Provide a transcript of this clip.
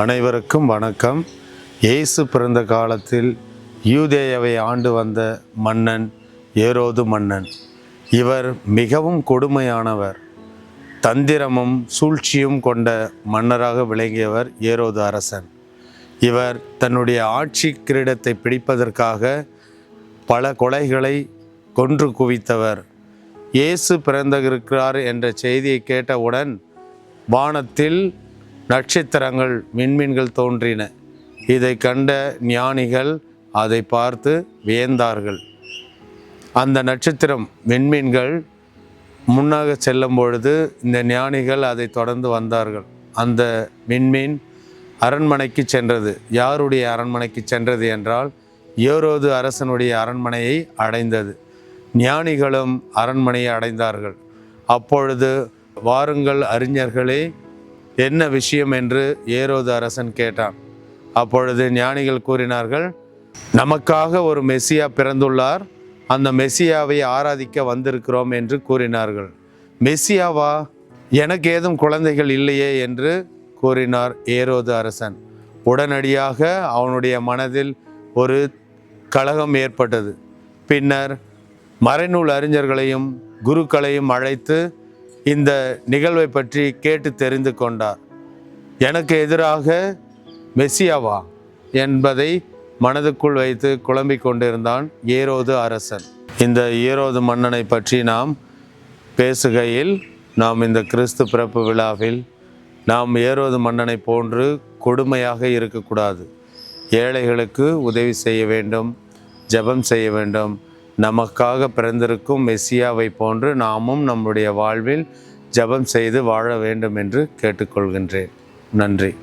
அனைவருக்கும் வணக்கம். இயேசு பிறந்த காலத்தில் யூதேயவை ஆண்டு வந்த மன்னன் ஏரோது மன்னன். இவர் மிகவும் கொடுமையானவர். தந்திரமும் சூழ்ச்சியும் கொண்ட மன்னராக விளங்கியவர் ஏரோது அரசன். இவர் தன்னுடைய ஆட்சி கிரீடத்தை பிடிப்பதற்காக பல கொலைகளை கொன்று குவித்தவர். இயேசு பிறந்திருக்கிறார் என்ற செய்தியை கேட்டவுடன் வானத்தில் நட்சத்திரங்கள் விண்மீன்கள் தோன்றின. இதை கண்ட ஞானிகள் அதை பார்த்து வியந்தார்கள். அந்த நட்சத்திரம் விண்மீன்கள் முன்னாக செல்லும் பொழுது இந்த ஞானிகள் அதை தொடர்ந்து வந்தார்கள். அந்த விண்மீன் அரண்மனைக்கு சென்றது. யாருடைய அரண்மனைக்கு சென்றது என்றால் ஏரோது அரசனுடைய அரண்மனையை அடைந்தது. ஞானிகளும் அரண்மனையை அடைந்தார்கள். அப்பொழுது வாருங்கள் அறிஞர்களே என்ன விஷயம் என்று ஏரோது அரசன் கேட்டான். அப்பொழுது ஞானிகள் கூறினார்கள் நமக்காக ஒரு மெஸ்ஸியா பிறந்துள்ளார். அந்த மெஸ்ஸியாவை ஆராதிக்க வந்திருக்கிறோம் என்று கூறினார்கள். மெஸ்ஸியாவா எனக்கு ஏதும் குழந்தைகள் இல்லையே என்று கூறினார் ஏரோது அரசன். உடனடியாக அவனுடைய மனதில் ஒரு கழகம் ஏற்பட்டது. பின்னர் மறைநூல் அறிஞர்களையும் குருக்களையும் அழைத்து இந்த நிகழ்வை பற்றி கேட்டு தெரிந்து கொண்டார். எனக்கு எதிராக மெஸ்ஸியாவா என்பதை மனதுக்குள் வைத்து குழம்பிக் கொண்டிருந்தான் ஏரோது அரசன். இந்த ஏரோது மன்னனை பற்றி நாம் பேசுகையில் நாம் இந்த கிறிஸ்து பிறப்பு விழாவில் நாம் ஏரோது மன்னனை போன்று கொடுமையாக இருக்கக்கூடாது. ஏழைகளுக்கு உதவி செய்ய வேண்டும் ஜெபம் செய்ய வேண்டும் நமக்காக பிறந்திருக்கும் மெஸ்ஸியாவை போன்று நாமும் நம்முடைய வாழ்வில் ஜெபம் செய்து வாழ வேண்டும் என்று கேட்டுக்கொள்கின்றேன். நன்றி.